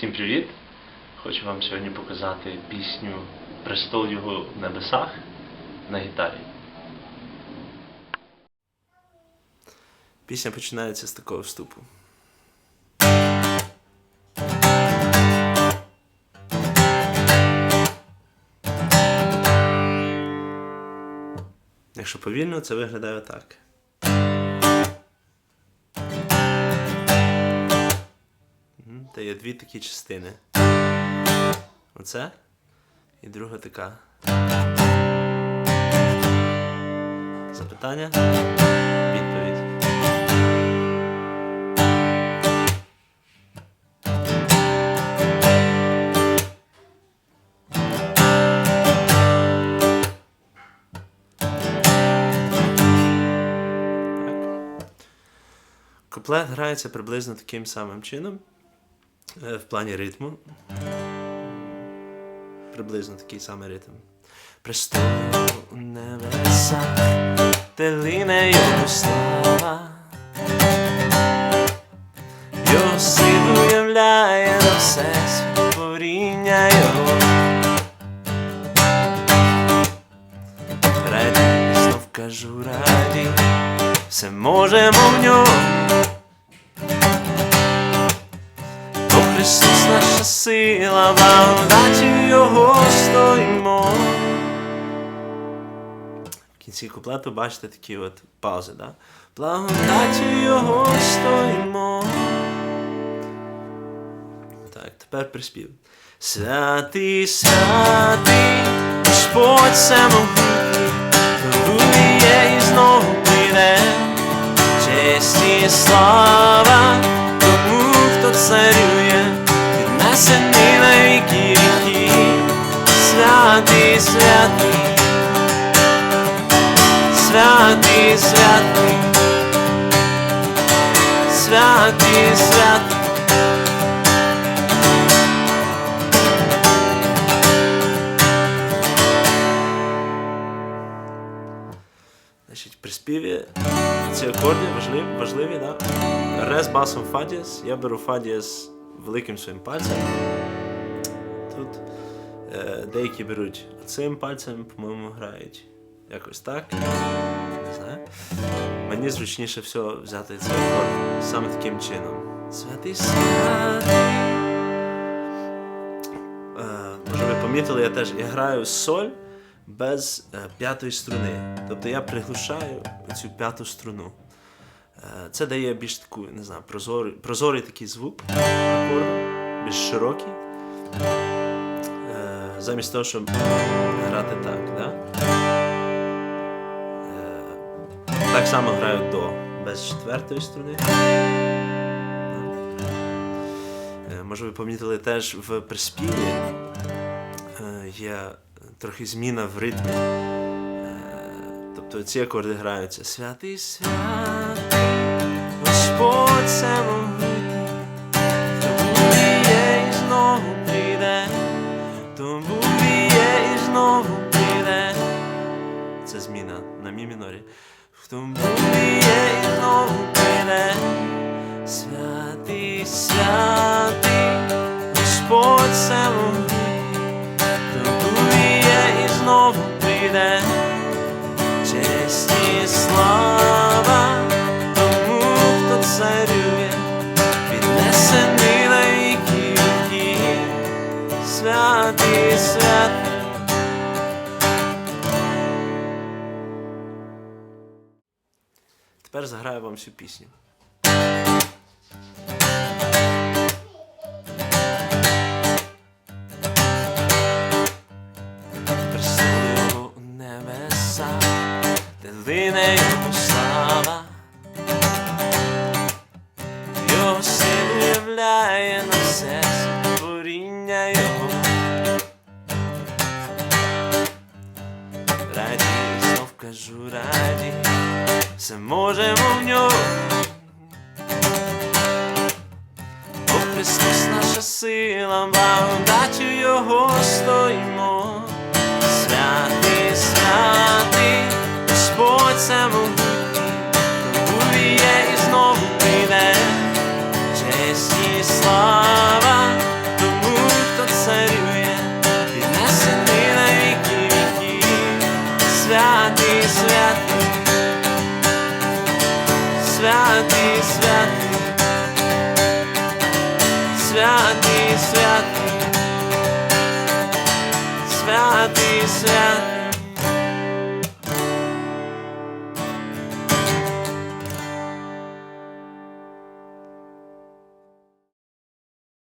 Всім привіт! Хочу вам сьогодні показати пісню Престол його в небесах на гітарі. Пісня починається з такого вступу. Якщо повільно, це виглядає так. Та є дві такі частини. Оце і друга така. Запитання. Відповідь. Куплет грається приблизно таким самим чином. Е, В плані ритму. Приблизно такий самий ритм. Престол у небесах, де лине його слава. Його силу являє на все творіння його. Раді, знов кажу раді, все можемо в ньому. Сила, благодаті Його стоїмо. В кінці куплету бачите такі от паузи, да? Благодаті Його стоїмо. Так, тепер приспів. Святий, святий, Господь самогутній, Тобі святий, святий, святий, святий, святий, святий. Значить, при співі ці акорди важливі, важливі да? Ре з басом фа дієз. Я беру фа дієз великим своїм пальцем. Тут деякі беруть цим пальцем, по-моєму, грають якось так. Не знаю. Мені зручніше все взяти цей акорд саме таким чином. Святий святий. Е, може ви помітили, я теж я граю соль без е, п'ятої струни. Тобто я приглушаю цю п'яту струну. Е, це дає більш таку, не знаю, прозорий, прозорий такий звук акорду, більш широкий. Замість того, щоб грати так. Да? Е, так само граю до без четвертої струни. Е, Може, ви помітили теж в приспіві е, є трохи зміна в ритмі. Тобто ці акорди граються. Святий святий, Це зміна на мі мінорі. Тому є і знову прийде. Святий, святий, Господь самогутній, тому є і знову прийде. Честь і слава тому, хто царює, піднесений на віки віки, святий, святий. Тепер заграю вам всю пісню. Престол у небеса, де лине його слава, його силу на все творіння його. Раді, знов кажу раді, все можемо в ньому. Бо Христос наша сила, благодаттю Його стоїмо. Святий, святий, святий, святий, святий, святий.